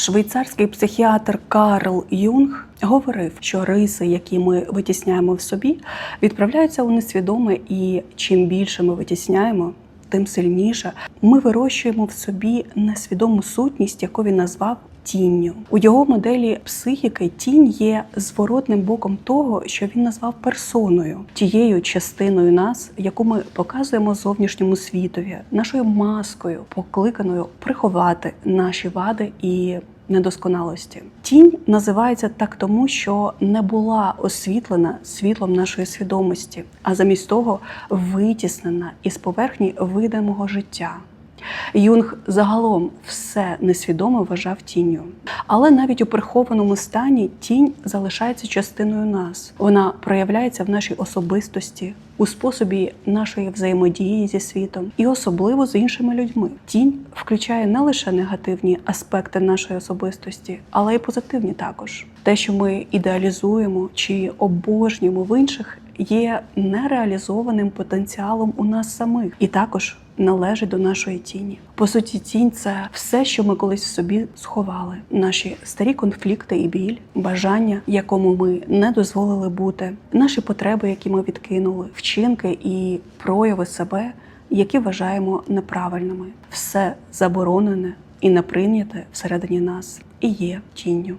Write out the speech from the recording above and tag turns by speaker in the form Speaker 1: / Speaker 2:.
Speaker 1: Швейцарський психіатр Карл Юнг говорив, що риси, які ми витісняємо в собі, відправляються у несвідоме, і чим більше ми витісняємо, тим сильніше. Ми вирощуємо в собі несвідому сутність, яку він назвав тінню. У його моделі психіки тінь є зворотним боком того, що він назвав персоною, тією частиною нас, яку ми показуємо зовнішньому світові, нашою маскою, покликаною приховати наші вади і. Недосконалості тінь називається так, тому що не була освітлена світлом нашої свідомості, а замість того витіснена із поверхні видимого життя. Юнг загалом все несвідомо вважав тінню. Але навіть у прихованому стані тінь залишається частиною нас. Вона проявляється в нашій особистості, у способі нашої взаємодії зі світом і особливо з іншими людьми. Тінь включає не лише негативні аспекти нашої особистості, але й позитивні також. Те, що ми ідеалізуємо чи обожнюємо в інших, є нереалізованим потенціалом у нас самих і також належить до нашої тіні. По суті, тінь це все, що ми колись в собі сховали. Наші старі конфлікти і біль, бажання, якому ми не дозволили бути, наші потреби, які ми відкинули, вчинки і прояви себе, які вважаємо неправильними. Все заборонене і не прийняте всередині нас і є тінню.